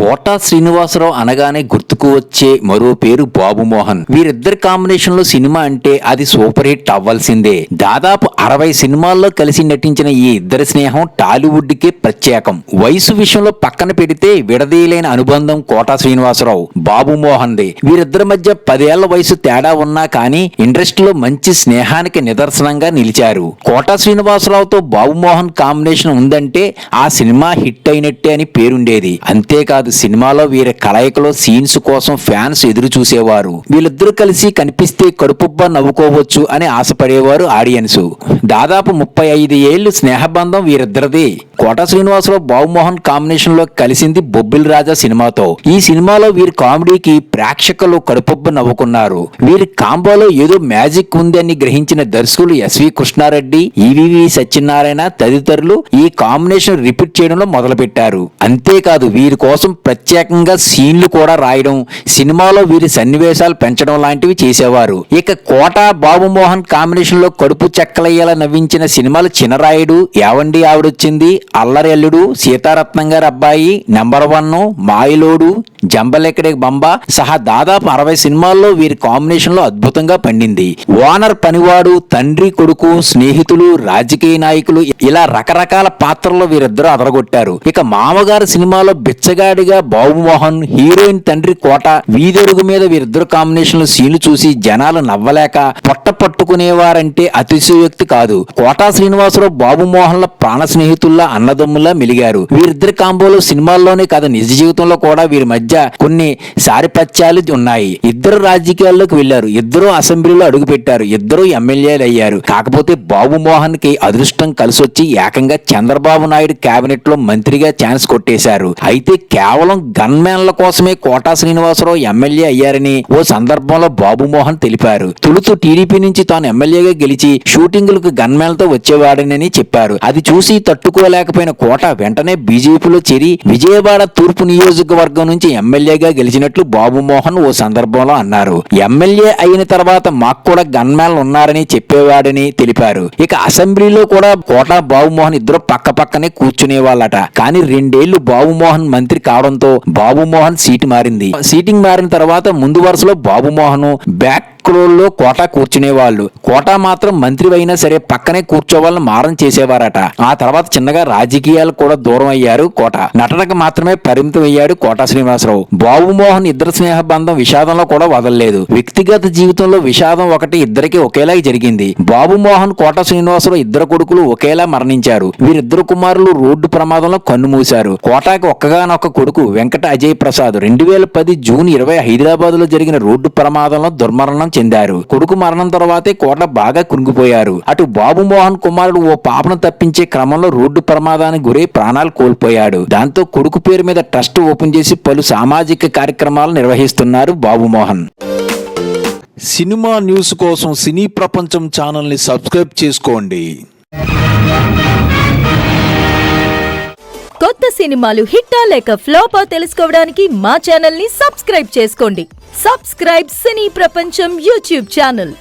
Quota Srinivasarao అనగానే గుర్తుకు వచ్చే మరో పేరు బాబు మోహన్. వీరిద్దరి కాంబినేషన్లో సినిమా అంటే అది సూపర్ హిట్ అవ్వాల్సిందే. దాదాపు అరవై సినిమాల్లో కలిసి నటించిన ఈ ఇద్దరి స్నేహం టాలీవుడ్కి ప్రత్యేకం. వయసు విషయంలో పక్కన పెడితే విడదీయలేని అనుబంధం కోటా శ్రీనివాసరావు బాబు మోహన్ ది వీరిద్దరి మధ్య పదేళ్ళ వయసు తేడా ఉన్నా కానీ ఇండస్ట్రీలో మంచి స్నేహానికి నిదర్శనంగా నిలిచారు. కోటా శ్రీనివాసరావుతో బాబు మోహన్ కాంబినేషన్ ఉందంటే ఆ సినిమా హిట్ అయినట్టే అని పేరుండేది. అంతేకాదు సినిమాలో వీరి కలయికలో సీన్స్ కోసం ఫ్యాన్స్ ఎదురు చూసేవారు. వీళ్ళిద్దరూ కలిసి కనిపిస్తే కడుపుబ్బ నవ్వుకోవచ్చు అని ఆశపడేవారు ఆడియన్స్. దాదాపు ముప్పై ఐదు ఏళ్ళు స్నేహబంధం వీరిద్దరిది. కోట శ్రీనివాసరావు బాబుమోహన్ కాంబినేషన్లో కలిసింది బొబ్బిల్ రాజా సినిమాతో. ఈ సినిమాలో వీరి కామెడీకి ప్రేక్షకులు కడుపుబ్బ నవ్వుకున్నారు. వీరి కాంబోలో ఏదో మ్యాజిక్ ఉంది అని గ్రహించిన దర్శకులు ఎస్వి కృష్ణారెడ్డి ఈవివి సత్యనారాయణ తదితరులు ఈ కాంబినేషన్ రిపీట్ చేయడంలో మొదలుపెట్టారు. అంతేకాదు వీరి కోసం ప్రత్యేకంగా సీన్లు కూడా రాయడం సినిమాలో వీరి సన్నివేశాలు పెంచడం లాంటివి చేసేవారు. ఇక కోట బాబుమోహన్ కాంబినేషన్లో కడుపు చెక్కలయ్యేలా నవ్వించిన సినిమాలు చినరాయుడు యావండి ఆవిడొచ్చింది. అల్లరెల్లుడు సీతారత్నం గారి అబ్బాయి నెంబర్ వన్ మాయలోడు జంబలెక్కడే బంబ సహా దాదాపు అరవై సినిమాల్లో వీరి కాంబినేషన్లో అద్భుతంగా పండింది. ఓనర్ పనివాడు తండ్రి కొడుకు స్నేహితులు రాజకీయ నాయకులు ఇలా రకరకాల పాత్రల్లో వీరిద్దరూ అదరగొట్టారు. ఇక మామగారు సినిమాలో బిచ్చగాడిగా బాబుమోహన్ హీరోయిన్ తండ్రి కోట వీధరుగు మీద వీరిద్దరు కాంబినేషన్లు సీన్లు చూసి జనాలు నవ్వలేక పొట్ట పట్టుకునేవారంటే అతిశయోక్తి కాదు. కోటా శ్రీనివాసరావు బాబుమోహన్ల ప్రాణ స్నేహితుల్లా అన్నదమ్ముల్లా మెలిగారు. వీరిద్దరి కాంబోలో సినిమాల్లోనే కాదు నిజ జీవితంలో కూడా వీరి మధ్య కొన్ని సారిపత్యాలు ఉన్నాయి. ఇద్దరు రాజకీయాల్లోకి వెళ్ళారు ఇద్దరు అసెంబ్లీలో అడుగుపెట్టారు. ఇద్దరు ఎమ్మెల్యేలు అయ్యారు. కాకపోతే బాబు మోహన్కి అదృష్టం కలిసొచ్చి ఏకంగా చంద్రబాబు నాయుడు కేబినెట్లో మంత్రిగా ఛాన్స్ కొట్టేశారు. అయితే కేవలం గన్మ్యాన్ల కోసమే కోటా శ్రీనివాసరావు ఎమ్మెల్యే అయ్యారని ఓ సందర్భంలో బాబు మోహన్ తెలిపారు. తొలుతూ టీడీపీ నుంచి తాను ఎమ్మెల్యేగా గెలిచి షూటింగులకు గన్మ్యాన్లతో వచ్చేవాడనని చెప్పారు. అది చూసి తట్టుకోలేకపోయిన కోట వెంటనే బీజేపీలో చేరి విజయవాడ తూర్పు నియోజకవర్గం నుంచి ఎమ్మెల్యేగా గెలిచినట్లు బాబుమోహన్ ఓ సందర్భంలో అన్నారు. ఎమ్మెల్యే అయిన తర్వాత మాకు కూడా గన్మ్యాన్లు ఉన్నారని చెప్పేవాడని తెలిపారు. ఇక అసెంబ్లీలో కూడా కోట బాబుమోహన్ ఇద్దరు పక్క పక్కనే కూర్చునేవాళ్ళట కానీ రెండేళ్ళు బాబుమోహన్ మంత్రి కావడంతో బాబుమోహన్ సీటు మారింది. సీటింగ్ మారిన తర్వాత ముందు వరుసలో బాబుమోహన్ బ్యాక్ లో కోట కూర్చునేవాళ్ళు. కోట మాత్రం మంత్రి అయినా సరే పక్కనే కూర్చోవాలని మారం చేసేవారట. ఆ తర్వాత చిన్నగా రాజకీయాలు కూడా దూరం అయ్యారు కోట. నటనకు మాత్రమే పరిమితం అయ్యాడు కోట శ్రీనివాసరావు. బాబుమోహన్ ఇద్దరు స్నేహ బంధం విషాదంలో కూడా వదలలేదు. వ్యక్తిగత జీవితంలో విషాదం ఒకటి ఇద్దరికి ఒకేలా జరిగింది. బాబుమోహన్ కోట శ్రీనివాసరావు ఇద్దరు కొడుకులు ఒకేలా మరణించారు. వీరిద్దరు కుమారులు రోడ్డు ప్రమాదంలో కన్నుమూశారు. కోటాకి ఒక్కగానొక్క కొడుకు వెంకట అజయ్ ప్రసాద్. రెండు వేల పది జూన్ ఇరవై హైదరాబాద్లో జరిగిన రోడ్డు ప్రమాదంలో దుర్మరణం చెందారు. కొడుకు మరణం తర్వాతే కోట బాగా కృంగిపోయారు. అటు బాబు మోహన్ కుమారుడు ఓ పాపను తప్పించే క్రమంలో రోడ్డు ప్రమాదానికి గురై ప్రాణాలు కోల్పోయాడు. దాంతో కొడుకు పేరు మీద ట్రస్ట్ ఓపెన్ చేసి పలు సామాజిక కార్యక్రమాలు నిర్వహిస్తున్నారు బాబు మోహన్. సినిమా న్యూస్ కోసం సినీ ప్రపంచం ఛానల్ని సబ్స్క్రైబ్ చేసుకోండి. కొత్త సినిమాలు హిట్టా లేక ఫ్లాపా తెలుసుకోవడానికి మా ఛానల్ని సబ్స్క్రైబ్ చేసుకోండి. సబ్స్క్రైబ్ సినీ ప్రపంచం యూట్యూబ్ ఛానల్.